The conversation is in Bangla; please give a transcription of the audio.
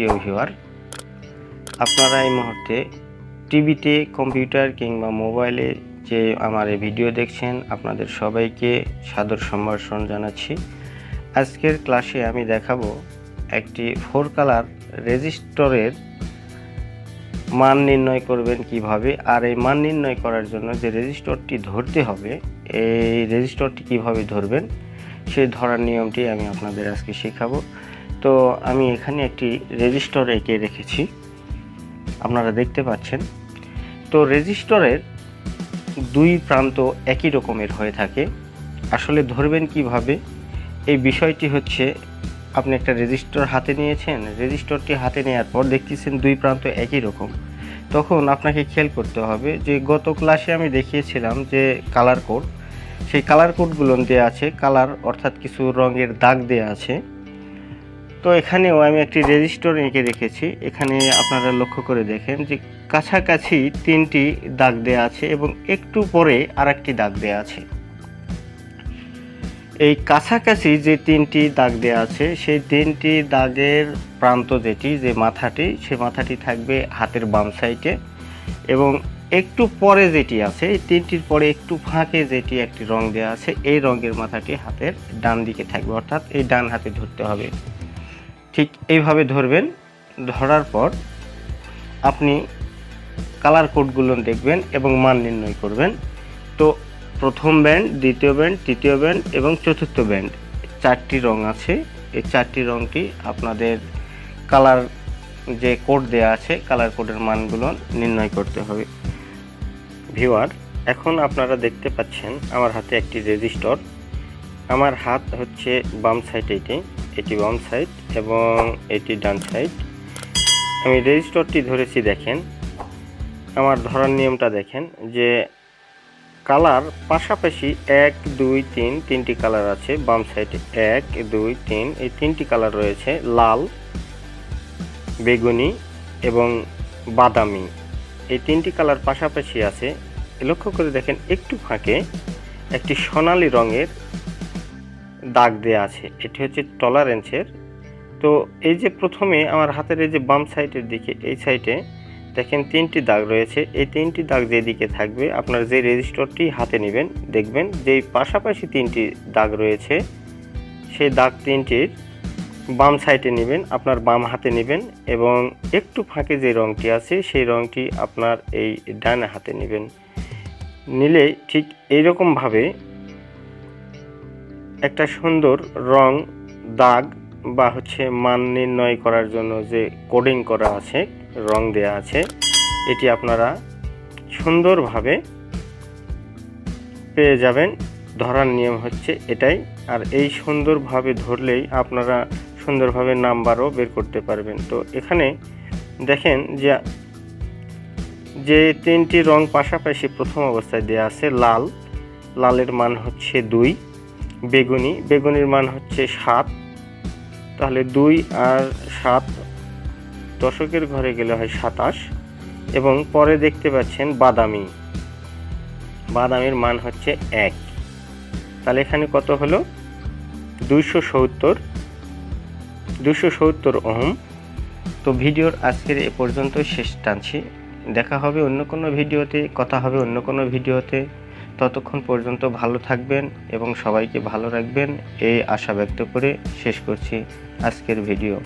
প্রিয় ভিউয়ার, আপনারা এই মুহূর্তে টিভিতে, কম্পিউটার কিংবা মোবাইলে যে আমার এই ভিডিও দেখছেন, আপনাদের সবাইকে সাদর সম্ভাষণ জানাচ্ছি। আজকের ক্লাসে আমি দেখাবো একটি ফোর কালার রেজিস্টরের মান নির্ণয় করবেন কীভাবে, আর এই মান নির্ণয় করার জন্য যে রেজিস্টরটি ধরতে হবে, এই রেজিস্টরটি কীভাবে ধরবেন, সেই ধরার নিয়মটি আমি আপনাদের আজকে শেখাবো। তো আমি এখানে একটি রেজিস্টর এঁকে রেখেছি। আপনারা দেখতে পাচ্ছেন। তো রেজিস্টরের দুই প্রান্ত একই রকমের হয়ে থাকে। আসলে ধরবেন কীভাবে? এই বিষয়টি হচ্ছে, আপনি একটা রেজিস্টর হাতে নিয়েছেন রেজিস্টরটি হাতে নেওয়ার পর দেখতেছেন দুই প্রান্ত একই রকম। তখন আপনাকে খেয়াল করতে হবে যে, গত ক্লাসে আমি দেখিয়েছিলাম যে কালার কোড সেই কালার কোডগুলো দেওয়া আছে। কালার অর্থাৎ কিছু রঙের দাগ দেওয়া আছে। তো এখানেও আমি একটি রেজিস্টর এঁকে রেখেছি। এখানে আপনারা লক্ষ্য করে দেখেন যে কাছাকাছি তিনটি দাগ দেওয়া আছে এবং একটু পরে আরেকটি দাগ দেওয়া আছে। এই কাছাকাছি যে তিনটি দাগ দেওয়া আছে, সেই তিনটি দাগের প্রান্ত যেটি, যে মাথাটি, সে মাথাটি থাকবে হাতের বাম সাইডে এবং একটু পরে যেটি আছে, এই তিনটির পরে একটু ফাঁকে যেটি একটি রং দেওয়া আছে, এই রঙের মাথাটি হাতের ডান দিকে থাকবে। অর্থাৎ এই ডান হাতে ধরতে হবে। ঠিক এইভাবে ধরবেন, ধরার পর আপনি কালার কোডগুলো দেখবেন এবং মান নির্ণয় করবেন। তো প্রথম ব্যান্ড দ্বিতীয় ব্যান্ড তৃতীয় ব্যান্ড এবং চতুর্থ ব্যান্ড চারটি রং আছে। এই চারটি রংটি আপনাদের কালার যে কোড দেওয়া আছে কালার কোডের মানগুলো নির্ণয় করতে হবে। ভিউয়ার এখন আপনারা দেখতে পাচ্ছেন আমার হাতে একটি রেজিস্টর আমার হাত হচ্ছে বাম সাইড এটি। এটি বাম সাইড এবং এটি ডান সাইড আমি রেজিস্টরটি ধরেছি, দেখেন। আমার ধরার নিয়মটা দেখেন যে কালার পাশাপাশি এক, দুই, তিন, তিনটি কালার আছে। বাম সাইডে এক, দুই, তিন, এই তিনটি কালার রয়েছে লাল, বেগুনি এবং বাদামি। এই তিনটি কালার পাশাপাশি আছে। লক্ষ্য করে দেখেন, একটু ফাঁকে একটি সোনালি রঙের দাগ দেয়া আছে, এটি হচ্ছে টলারেন্সের তো এই যে প্রথমে আমার হাতের এই যে বাম সাইডের দিকে, এই সাইডে দেখেন তিনটি দাগ রয়েছে। এই তিনটি দাগ যেদিকে থাকবে, আপনার যে রেজিস্টরটি হাতে নেবেন, দেখবেন যেই পাশাপাশি তিনটি দাগ রয়েছে। সেই দাগ তিনটির বাম সাইডে নেবেন, আপনার বাম হাতে নেবেন এবং একটু ফাঁকে যে রঙটি আছে, সেই রঙটি আপনার এই ডান হাতে নেবেন। নিলে ঠিক এইরকমভাবে একটা সুন্দর রং, দাগ বা হচ্ছে মান নির্ণয় করার জন্য যে কোডিং করা আছে, রং দেয়া আছে, এটি আপনারা সুন্দরভাবে পেয়ে যাবেন। ধরার নিয়ম হচ্ছে এটাই। আর এই সুন্দরভাবে ধরলেই আপনারা সুন্দরভাবে নাম্বারও বের করতে পারবেন। তো এখানে দেখেন যে যে তিনটি রং পাশাপাশি প্রথম অবস্থায় দেওয়া আছে লাল। লালের মান হচ্ছে দুই। বেগুনি। বেগুনির মান হচ্ছে সাত। তাহলে দুই আর সাত দশকের ঘরে গেলে হয় সাতাশ। এবং পরে দেখতে পাচ্ছেন বাদামি। বাদামির মান হচ্ছে এক। তাহলে এখানে কত হলো? দুইশো সত্তর। দুশো সত্তর ওহম। তো ভিডিওর আজকের এ পর্যন্ত শেষ টানছি। দেখা হবে অন্য কোনো ভিডিওতে, কথা হবে অন্য কোনো ভিডিওতে। ততক্ষণ পর্যন্ত ভালো থাকবেন এবং সবাইকে ভালো রাখবেন, এই আশা ব্যক্ত করে শেষ করছি আজকের ভিডিও।